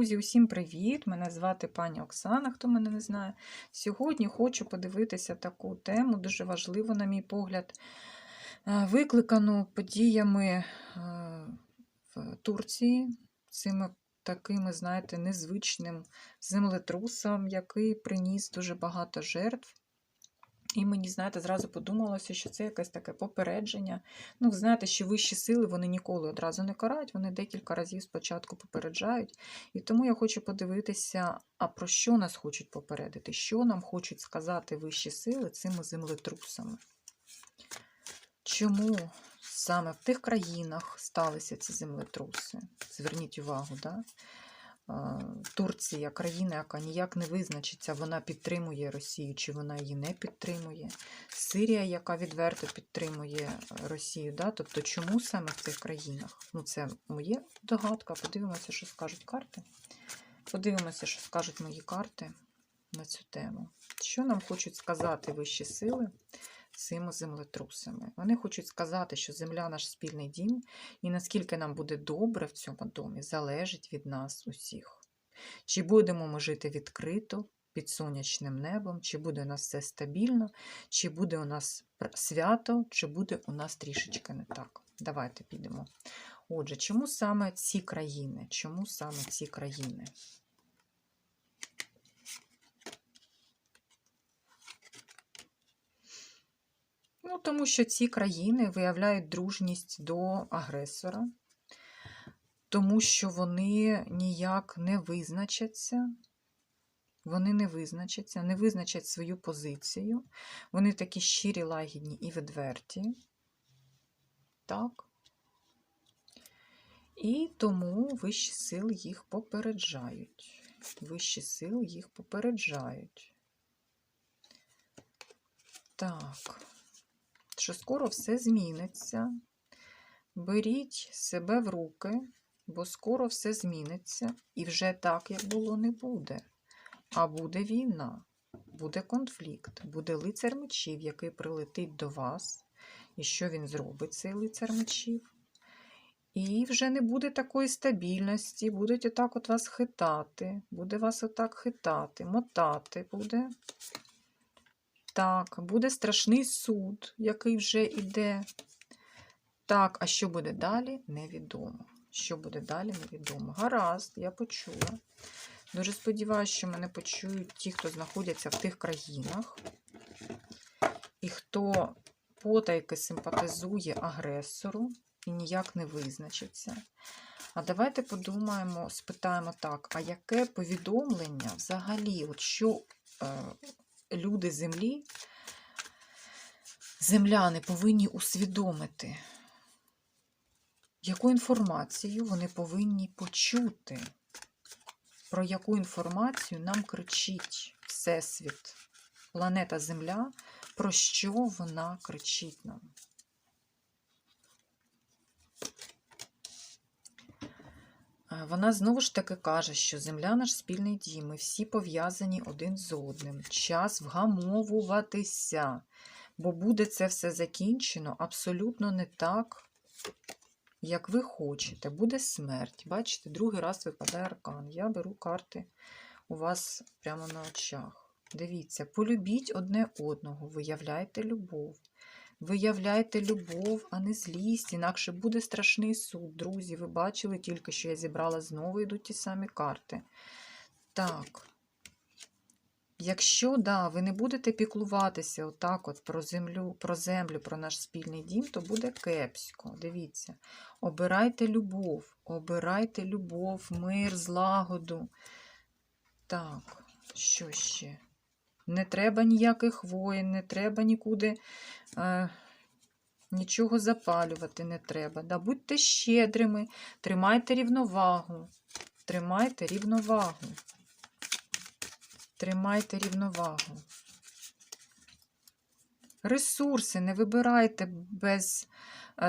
Друзі, усім привіт! Мене звати пані Оксана, хто мене не знає. Сьогодні хочу подивитися таку тему, дуже важливу, на мій погляд, е, викликану подіями е, в Турції, цими такими, знаєте, незвичним землетрусом, який приніс дуже багато жертв. І мені, знаєте, зразу подумалося, що це якесь таке попередження. Ну, ви знаєте, що вищі сили вони ніколи одразу не карають, вони декілька разів спочатку попереджають. І тому я хочу подивитися, а про що нас хочуть попередити, що нам хочуть сказати вищі сили цими землетрусами. Чому саме в тих країнах сталися ці землетруси? Зверніть увагу, да? Е, Турція, країна, яка ніяк не визначиться, вона підтримує Росію чи вона її не підтримує. Сирія, яка відверто підтримує Росію. Да? Тобто, чому саме в цих країнах? Ну, це моє догадка. Подивимося, що скажуть карти. Подивимося, що скажуть мої карти на цю тему. Що нам хочуть сказати вищі сили цими землетрусами? Вони хочуть сказати, що земля наш спільний дім, і наскільки нам буде добре в цьому домі, залежить від нас усіх. Чи будемо ми жити відкрито, під сонячним небом, чи буде у нас все стабільно, чи буде у нас свято, чи буде у нас трішечки не так. Давайте підемо. Отже, чому саме ці країни? Чому саме ці країни? Ну, тому що ці країни виявляють дружність до агресора, тому що вони ніяк не визначаться. Вони не визначаться, не визначать свою позицію. Вони такі щирі, лагідні і відверті. Так. І тому вищі сили їх попереджають. Вищі сили їх попереджають. Так що скоро все зміниться. Беріть себе в руки, бо скоро все зміниться, і вже так, як було, не буде. А буде війна, буде конфлікт, буде лицар мечів, який прилетить до вас. І що він зробить, цей лицар мечів? І вже не буде такої стабільності, будуть отак от вас хитати, буде вас отак хитати, мотати буде. Так, буде страшний суд, який вже йде. Так, а що буде далі, невідомо. Що буде далі, невідомо. Гаразд, я почула. Дуже сподіваюся, що мене почують ті, хто знаходяться в тих країнах, і хто потайки симпатизує агресору і ніяк не визначиться. А давайте подумаємо, спитаємо так, а яке повідомлення взагалі, от що е, люди землі, земляни повинні усвідомити, яку інформацію вони повинні почути, про яку інформацію нам кричить Всесвіт, планета Земля, про що вона кричить нам. Вона знову ж таки каже, що земля наш спільний дім, ми всі пов'язані один з одним. Час вгамовуватися, бо буде це все закінчено абсолютно не так, як ви хочете. Буде смерть. Бачите, другий раз випадає аркан. Я беру карти у вас прямо на очах. Дивіться, полюбіть одне одного, виявляйте любов. Виявляйте любов, а не злість, інакше буде страшний суд. Друзі, ви бачили тільки, що я зібрала знову йдуть ті самі карти. Так. Якщо да, ви не будете піклуватися отак от про землю, про землю, про наш спільний дім, то буде кепсько. Дивіться. Обирайте любов, обирайте любов, мир, злагоду. Так, що ще? Не треба ніяких воїн, не треба нікуди е, нічого запалювати не треба. Да, Будьте щедрими, тримайте рівновагу. Тримайте рівновагу. Тримайте рівновагу. Ресурси не вибирайте без.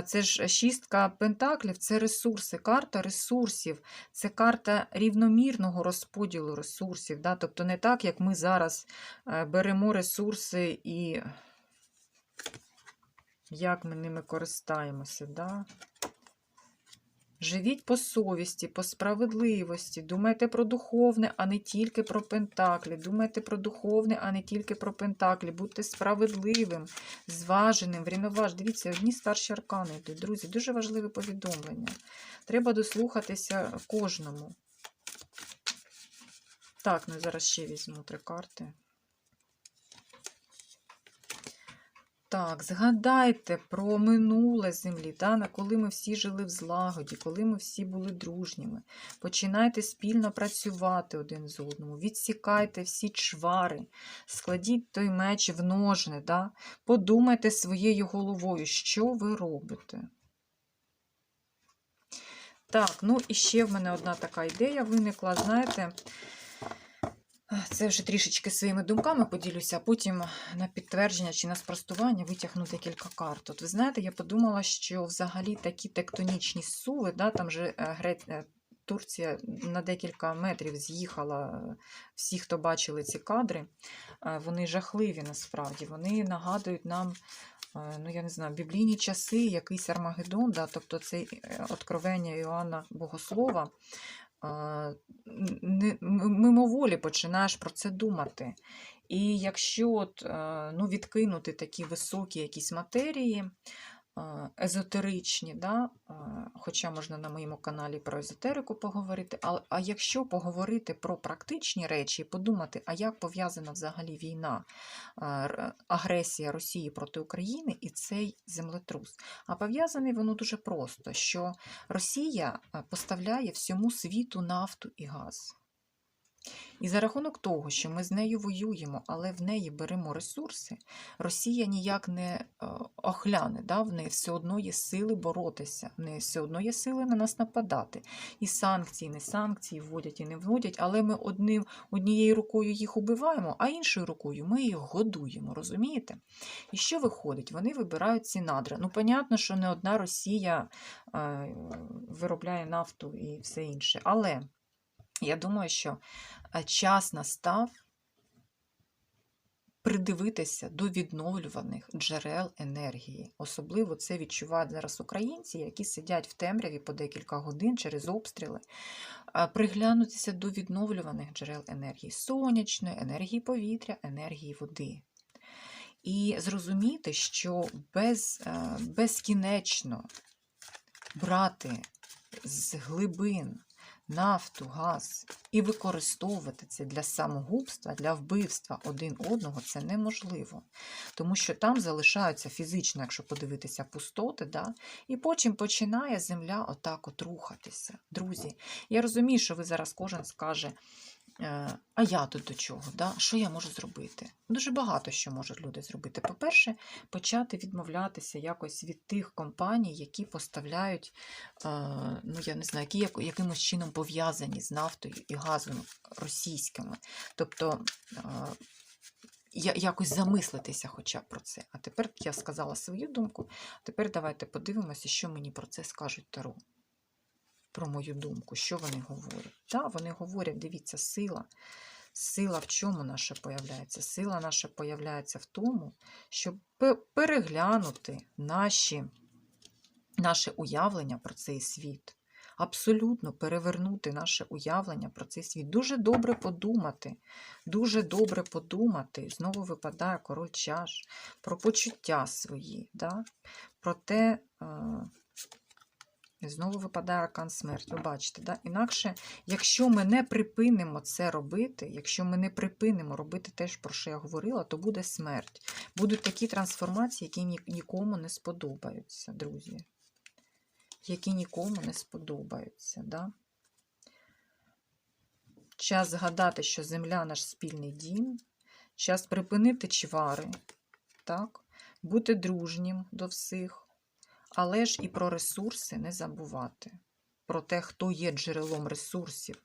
Це ж шістка пентаклів, це ресурси, карта ресурсів, це карта рівномірного розподілу ресурсів. Да? Тобто не так, як ми зараз е, беремо ресурси і як ми ними користаємося. Да? Живіть по совісті, по справедливості, думайте про духовне, а не тільки про пентаклі. Думайте про духовне, а не тільки про пентаклі. Будьте справедливим, зваженим, врівноваж. Дивіться, одні старші аркани йдуть. Друзі, дуже важливе повідомлення. Треба дослухатися кожному. Так, ну зараз ще візьму три карти. Так, згадайте про минуле землі, на коли ми всі жили в злагоді, коли ми всі були дружніми. Починайте спільно працювати один з одному, відсікайте всі чвари, складіть той меч в ножни, да, подумайте своєю головою, що ви робите. Так, ну і ще в мене одна така ідея виникла, знаєте. Це вже трішечки своїми думками поділюся, а потім на підтвердження чи на спростування витягну декілька карт. От ви знаєте, я подумала, що взагалі такі тектонічні суви, да, там же е, Гре... е, Турція на декілька метрів з'їхала. е, Всі, хто бачили ці кадри, вони жахливі насправді. Вони нагадують нам, ну я не знаю, біблійні часи, якийсь Армагеддон, да, тобто це откровення Іоанна Богослова. Мимоволі починаєш про це думати. І якщо от, е, ну, відкинути такі високі якісь матерії, езотеричні, да? хоча можна на моєму каналі про езотерику поговорити, а, а якщо поговорити про практичні речі і подумати, а як пов'язана взагалі війна, агресія Росії проти України і цей землетрус. А пов'язаний воно дуже просто, що Росія поставляє всьому світу нафту і газ. І за рахунок того, що ми з нею воюємо, але в неї беремо ресурси, Росія ніяк не е, охляне, да? в неї все одно є сили боротися, в неї все одно є сили на нас нападати. І санкції, не санкції вводять і не вводять, але ми одним, однією рукою їх убиваємо, а іншою рукою ми їх годуємо, розумієте? І що виходить? Вони вибирають ці надра. Ну, понятно, що не одна Росія е, виробляє нафту і все інше. Але я думаю, що е, час настав придивитися до відновлюваних джерел енергії. Особливо це відчувають зараз українці, які сидять в темряві по декілька годин через обстріли. Приглянутися до відновлюваних джерел енергії сонячної, енергії повітря, енергії води. І зрозуміти, що без, е, безкінечно брати з глибин нафту, газ і використовувати це для самогубства, для вбивства один одного це неможливо. Тому що там залишаються фізично, якщо подивитися, пустоти, да? і потім починає земля отак от рухатися. Друзі, я розумію, що ви зараз кожен скаже. «Е, А я тут до чого? Да? Що я можу зробити? Дуже багато що можуть люди зробити. По-перше, почати відмовлятися якось від тих компаній, які поставляють, е, ну я не знаю, які якимось чином пов'язані з нафтою і газом російськими. Тобто е, якось замислитися хоча б про це. А тепер я сказала свою думку. Тепер давайте подивимося, що мені про це скажуть Таро. Про мою думку, що вони говорять. Так, вони говорять, дивіться, сила. Сила в чому наша появляється? Сила наша появляється в тому, щоб переглянути наші, наше уявлення про цей світ. Абсолютно перевернути наше уявлення про цей світ. Дуже добре подумати. Дуже добре подумати. Знову випадає король чаш про почуття свої. Да? Про те. І Знову випадає аркан смерть. Ви бачите, да? інакше, якщо ми не припинимо це робити, якщо ми не припинимо робити те, про що я говорила, то буде смерть. Будуть такі трансформації, які нікому не сподобаються, друзі. Які нікому не сподобаються. Да? Час згадати, що земля наш спільний дім, час припинити чвари, так? бути дружнім до всіх, але ж і про ресурси не забувати. Про те, хто є джерелом ресурсів.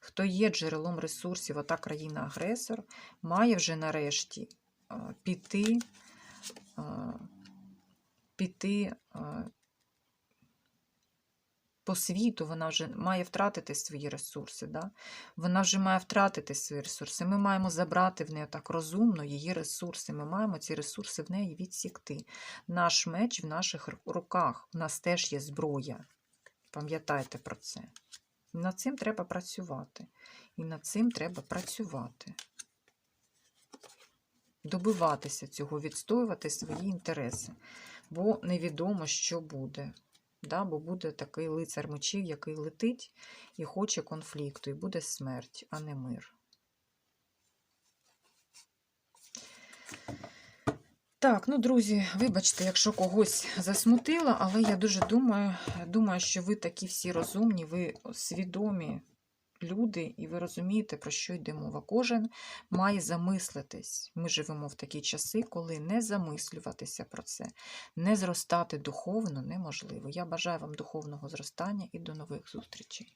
Хто є джерелом ресурсів, ота країна-агресор, має вже нарешті е, піти, е, піти е, по світу, вона вже має втратити свої ресурси. Да? Вона вже має втратити свої ресурси. Ми маємо забрати в неї так розумно її ресурси. Ми маємо ці ресурси в неї відсікти. Наш меч в наших руках. У нас теж є зброя. Пам'ятайте про це. Над цим треба працювати. І над цим треба працювати. Добиватися цього, відстоювати свої інтереси. Бо невідомо, що буде. Да? Бо буде такий лицар мечів, який летить і хоче конфлікту, і буде смерть, а не мир. Так, ну, друзі, вибачте, якщо когось засмутила, але я дуже думаю, думаю, що ви такі всі розумні, ви свідомі люди, і ви розумієте, про що йде мова. Кожен має замислитись. Ми живемо в такі часи, коли не замислюватися про це, не зростати духовно неможливо. Я бажаю вам духовного зростання і до нових зустрічей.